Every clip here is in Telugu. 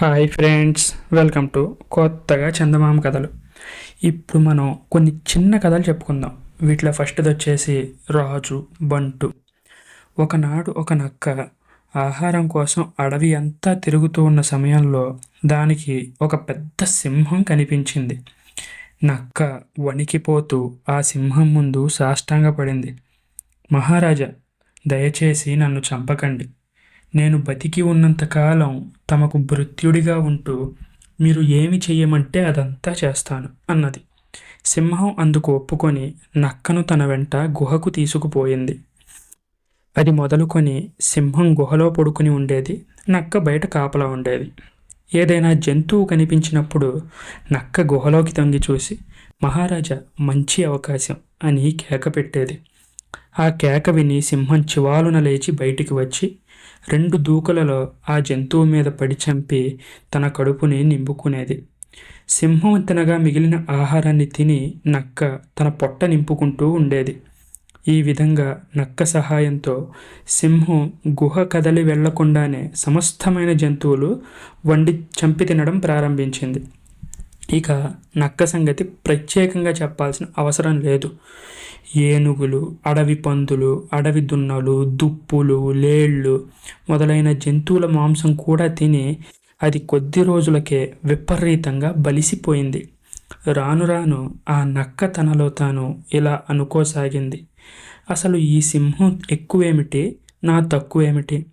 హాయ్ ఫ్రెండ్స్ వెల్కమ్ టు కొత్తగా చందమామ కథలు. ఇప్పుడు మనం కొన్ని చిన్న కథలు చెప్పుకుందాం. వీటిలో ఫస్ట్ది వచ్చేసి రాజు బంటు. ఒకనాడు ఒక నక్క ఆహారం కోసం అడవి అంతా తిరుగుతూ ఉన్న సమయంలో దానికి ఒక పెద్ద సింహం కనిపించింది. నక్క వణికిపోతూ ఆ సింహం ముందు సాష్టాంగపడింది. మహారాజా దయచేసి నన్ను చంపకండి. నేను బతికి ఉన్నంతకాలం తమకు భృత్యుడిగా ఉంటూ మీరు ఏమి చెయ్యమంటే అదంతా చేస్తాను అన్నది. సింహం అందుకు ఒప్పుకొని నక్కను తన వెంట గుహకు తీసుకుపోయింది. అది మొదలుకొని సింహం గుహలో పడుకుని ఉండేది. నక్క బయట కాపలా ఉండేది. ఏదైనా జంతువు కనిపించినప్పుడు నక్క గుహలోకి తొంగి చూసి మహారాజా మంచి అవకాశం అని కేక పెట్టేది. ఆ కేక విని సింహం చివాలున లేచి బయటికి వచ్చి రెండు దూకలలో ఆ జంతువు మీద పడి చంపి తన కడుపుని నింపుకునేది. సింహం తినగా మిగిలిన ఆహారాన్ని తిని నక్క తన పొట్ట నింపుకుంటూ ఉండేది. ఈ విధంగా నక్క సహాయంతో సింహం గుహ కదలి వెళ్ళకుండానే సమస్తమైన జంతువులు వండి చంపి తినడం ప్రారంభించింది. ఇక నక్క సంగతి ప్రత్యేకంగా చెప్పాల్సిన అవసరం లేదు. ఏనుగులు అడవి పందులు అడవి దున్నలు దుప్పులు లేళ్ళు మొదలైన జంతువుల మాంసం కూడా తిని అది కొద్ది రోజులకే విపరీతంగా బలిసిపోయింది. రాను రాను ఆ నక్క తనలో తాను ఇలా అనుకోసాగింది. అసలు ఈ సింహం ఎక్కువేమిటి? నా తక్కువేమిటి?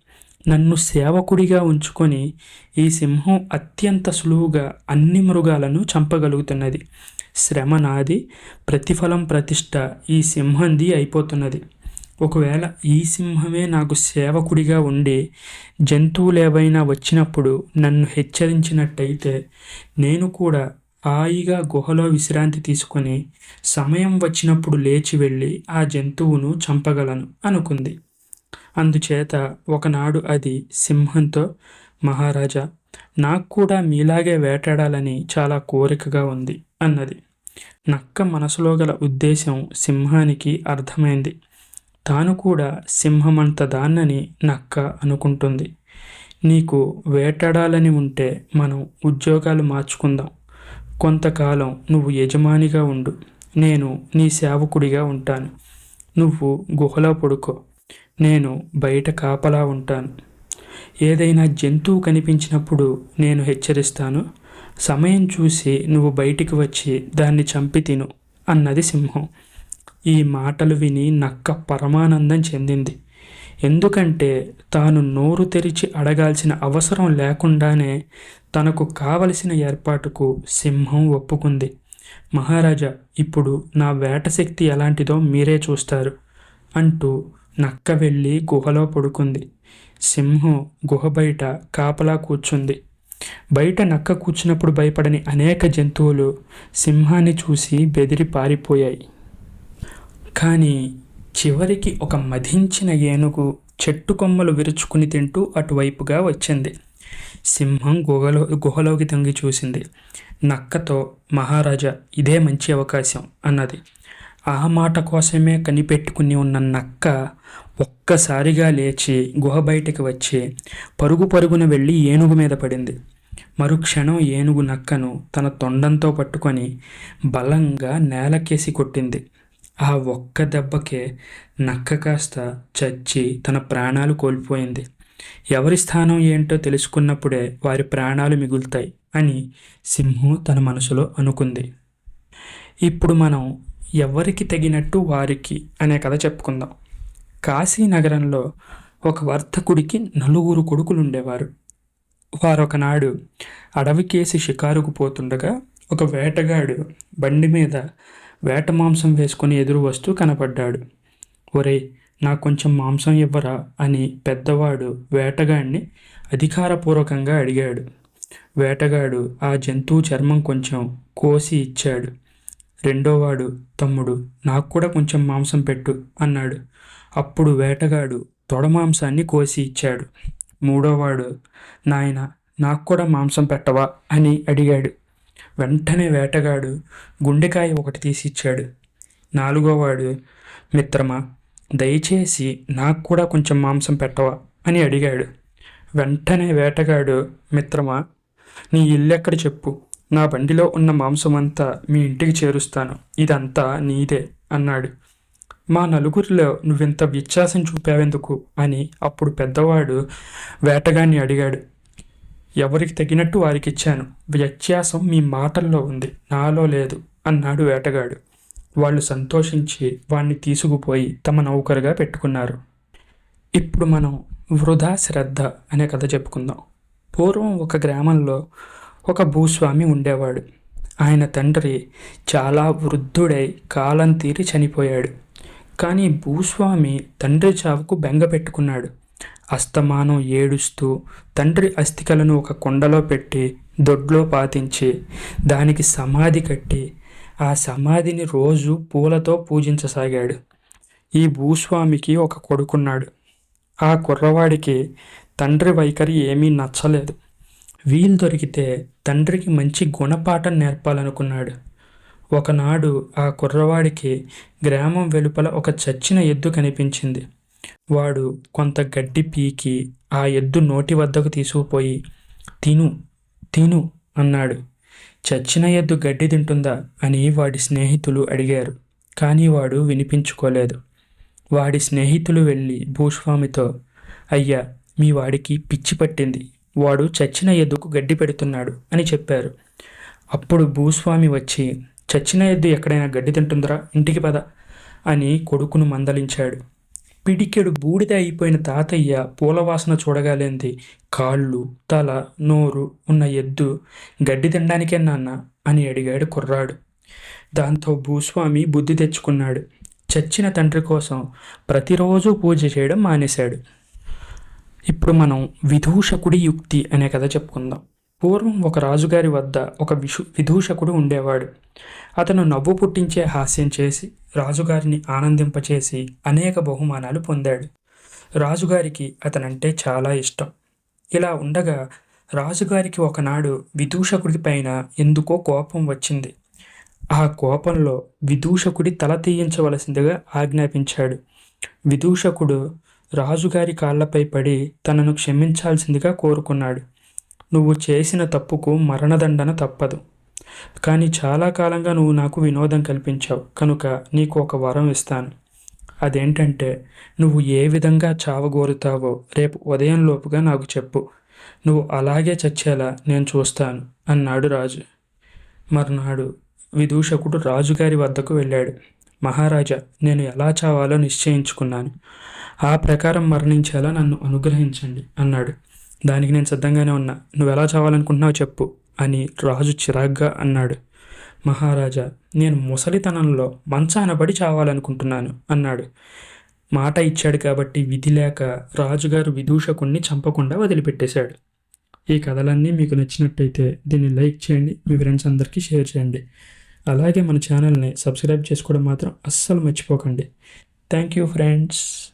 నన్ను సేవకుడిగా ఉంచుకొని ఈ సింహం అత్యంత సులువుగా అన్ని మృగాలను చంపగలుగుతున్నది. శ్రమ నాది ప్రతిఫలం ప్రతిష్ట ఈ సింహంది అయిపోతున్నది. ఒకవేళ ఈ సింహమే నాకు సేవకుడిగా ఉండి జంతువులు ఏవైనా వచ్చినప్పుడు నన్ను హెచ్చరించినట్టయితే నేను కూడా హాయిగా గుహలో విశ్రాంతి తీసుకొని సమయం వచ్చినప్పుడు లేచి వెళ్ళి ఆ జంతువును చంపగలను అనుకుంది. అందుచేత ఒకనాడు అది సింహంతో మహారాజా నాకు కూడా మీలాగే వేటాడాలని చాలా కోరికగా ఉంది అన్నది. నక్క మనసులో గల ఉద్దేశం సింహానికి అర్థమైంది. తాను కూడా సింహమంత దాన్నని నక్క అనుకుంటుంది. నీకు వేటాడాలని ఉంటే మనం ఉద్యోగాలు మార్చుకుందాం. కొంతకాలం నువ్వు యజమానిగా ఉండు. నేను నీ సేవకుడిగా ఉంటాను. నువ్వు గుహలో పడుకో. నేను బయట కాపలా ఉంటాను. ఏదైనా జంతువు కనిపించినప్పుడు నేను హెచ్చరిస్తాను. సమయం చూసి నువ్వు బయటికి వచ్చి దాన్ని చంపి తిను అన్నది సింహం. ఈ మాటలు విని నక్క పరమానందం చెందింది. ఎందుకంటే తాను నోరు తెరిచి అడగాల్సిన అవసరం లేకుండానే తనకు కావలసిన ఏర్పాటుకు సింహం ఒప్పుకుంది. మహారాజా ఇప్పుడు నా వేట శక్తి ఎలాంటిదో మీరే చూస్తారు అంటూ నక్క వెళ్ళి గుహలో పడుకుంది. సింహం గుహ బయట కాపలా కూర్చుంది. బయట నక్క కూర్చున్నప్పుడు భయపడని అనేక జంతువులు సింహాన్ని చూసి బెదిరి పారిపోయాయి. కానీ చివరికి ఒక మధించిన ఏనుగు చెట్టు కొమ్మలు విరుచుకుని తింటూ అటువైపుగా వచ్చింది. సింహం గుహలో గుహలోకి తొంగి చూసింది. నక్కతో మహారాజా ఇదే మంచి అవకాశం అన్నది. ఆ మాట కోసమే కనిపెట్టుకుని ఉన్న నక్క ఒక్కసారిగా లేచి గుహ బయటికి వచ్చి పరుగు పరుగున వెళ్ళి ఏనుగు మీద పడింది. మరుక్షణం ఏనుగు నక్కను తన తొండంతో పట్టుకొని బలంగా నేలకేసి కొట్టింది. ఆ ఒక్క దెబ్బకే నక్క కాస్త చచ్చి తన ప్రాణాలు కోల్పోయింది. ఎవరి స్థానం ఏంటో తెలుసుకున్నప్పుడే వారి ప్రాణాలు మిగులుతాయి అని సింహం తన మనసులో అనుకుంది. ఇప్పుడు మనం ఎవరికి తగినట్టు వారికి అనే కథ చెప్పుకుందాం. కాశీ నగరంలో ఒక వర్తకుడికి నలుగురు కొడుకులు ఉండేవారు వారొకనాడు అడవికేసి షికారుకు పోతుండగా ఒక వేటగాడు బండి మీద వేట మాంసం వేసుకొని ఎదురు వస్తూ కనపడ్డాడు. ఒరే నాకు కొంచెం మాంసం ఇవ్వరా? అని పెద్దవాడు వేటగాడిని అధికారపూర్వకంగా అడిగాడు. వేటగాడు ఆ జంతువు చర్మం కొంచెం కోసి ఇచ్చాడు. రెండోవాడు తమ్ముడు నాకు కూడా కొంచెం మాంసం పెట్టు అన్నాడు. అప్పుడు వేటగాడు తొడ మాంసాన్ని కోసి ఇచ్చాడు. మూడోవాడు నాయన నాకు కూడా మాంసం పెట్టవా అని అడిగాడు. వెంటనే వేటగాడు గుండెకాయ ఒకటి తీసి ఇచ్చాడు. నాలుగోవాడు మిత్రమా దయచేసి నాకు కూడా కొంచెం మాంసం పెట్టవా అని అడిగాడు. వెంటనే వేటగాడు మిత్రమా నీ ఇల్లు ఎక్కడ చెప్పు నా బండిలో ఉన్న మాంసమంతా మీ ఇంటికి చేరుస్తాను. ఇదంతా నీదే అన్నాడు. మా నలుగురిలో నువ్వింత వ్యత్యాసం చూపావెందుకు? అని అప్పుడు పెద్దవాడు వేటగాన్ని అడిగాడు. ఎవరికి తగినట్టు వారికి ఇచ్చాను వ్యత్యాసం మీ మాటల్లో ఉంది. నాలో లేదు అన్నాడు వేటగాడు. వాళ్ళు సంతోషించి వాణ్ణి తీసుకుపోయి తమ నౌకరుగా పెట్టుకున్నారు. ఇప్పుడు మనం వృధా శ్రద్ధ అనే కథ చెప్పుకుందాం. పూర్వం ఒక గ్రామంలో ఒక భూస్వామి ఉండేవాడు. ఆయన తండ్రి చాలా వృద్ధుడై కాలం తీరి చనిపోయాడు. కానీ భూస్వామి తండ్రి చావుకు బెంగ పెట్టుకున్నాడు. అస్తమానం ఏడుస్తూ తండ్రి అస్థికలను ఒక కుండలో పెట్టి దొడ్లో పాతించి దానికి సమాధి కట్టి ఆ సమాధిని రోజు పూలతో పూజించసాగాడు. ఈ భూస్వామికి ఒక కొడుకున్నాడు. ఆ కుర్రవాడికి తండ్రి వైఖరి ఏమీ నచ్చలేదు. వీలు దొరికితే తండ్రికి మంచి గుణపాఠం నేర్పాలనుకున్నాడు. ఒకనాడు ఆ కుర్రవాడికి గ్రామం వెలుపల ఒక చచ్చిన ఎద్దు కనిపించింది. వాడు కొంత గడ్డి పీకి ఆ ఎద్దు నోటి వద్దకు తీసుకుపోయి తిను తిను అన్నాడు. చచ్చిన ఎద్దు గడ్డి తింటుందా? అని వాడి స్నేహితులు అడిగారు. కానీ వాడు వినిపించుకోలేదు. వాడి స్నేహితులు వెళ్ళి భూస్వామితో అయ్యా మీ వాడికి పిచ్చి పట్టింది. వాడు చచ్చిన ఎద్దుకు గడ్డి పెడుతున్నాడు అని చెప్పారు. అప్పుడు భూస్వామి వచ్చి చచ్చిన ఎద్దు ఎక్కడైనా గడ్డి తింటుందిరా? ఇంటికి పద అని కొడుకును మందలించాడు. పిడికెడు బూడిద అయిపోయిన తాతయ్య పూలవాసన చూడగాలేంది. కాళ్ళు తల నోరు ఉన్న ఎద్దు గడ్డి తినడానికే నాన్న అని అడిగాడు కుర్రాడు. దాంతో భూస్వామి బుద్ధి తెచ్చుకున్నాడు. చచ్చిన తండ్రి కోసం ప్రతిరోజు పూజ చేయడం మానేశాడు. ఇప్పుడు మనం విదూషకుడి యుక్తి అనే కథ చెప్పుకుందాం. పూర్వం ఒక రాజుగారి వద్ద ఒక విషు విదూషకుడు ఉండేవాడు. అతను నవ్వు పుట్టించే హాస్యం చేసి రాజుగారిని ఆనందింపచేసి అనేక బహుమానాలు పొందాడు. రాజుగారికి అతనంటే చాలా ఇష్టం. ఇలా ఉండగా రాజుగారికి ఒకనాడు విదూషకుడి పైన ఎందుకో కోపం వచ్చింది. ఆ కోపంలో విదూషకుడి తల తీయించవలసిందిగా ఆజ్ఞాపించాడు. విదూషకుడు రాజుగారి కాళ్ళపై పడి తనను క్షమించాల్సిందిగా కోరుకున్నాడు. నువ్వు చేసిన తప్పుకు మరణదండన తప్పదు. కానీ చాలా కాలంగా నువ్వు నాకు వినోదం కల్పించావు. కనుక నీకు ఒక వరం ఇస్తాను. అదేంటంటే నువ్వు ఏ విధంగా చావగోరుతావో రేపు ఉదయం లోపుగా నాకు చెప్పు. నువ్వు అలాగే చచ్చేలా నేను చూస్తాను అన్నాడు రాజు. మర్నాడు విదూషకుడు రాజుగారి వద్దకు వెళ్ళాడు. మహారాజా నేను ఎలా చావాలో నిశ్చయించుకున్నాను. ఆ ప్రకారం మరణించేలా నన్ను అనుగ్రహించండి అన్నాడు. దానికి నేను సిద్ధంగానే ఉన్నా. నువ్వు ఎలా చావాలనుకుంటున్నావు చెప్పు అని రాజు చిరాగ్గా అన్నాడు. మహారాజా నేను ముసలితనంలో మంచాన పడి చావాలనుకుంటున్నాను అన్నాడు. మాట ఇచ్చాడు కాబట్టి విధి లేక రాజుగారు విదూషకుణ్ణి చంపకుండా వదిలిపెట్టేశాడు. ఈ కథలన్నీ మీకు నచ్చినట్టయితే దీన్ని లైక్ చేయండి మీ ఫ్రెండ్స్ అందరికీ షేర్ చేయండి. అలాగే మన ఛానల్ని సబ్స్క్రైబ్ చేసుకోవడం మాత్రం అస్సలు మర్చిపోకండి. Thank you friends.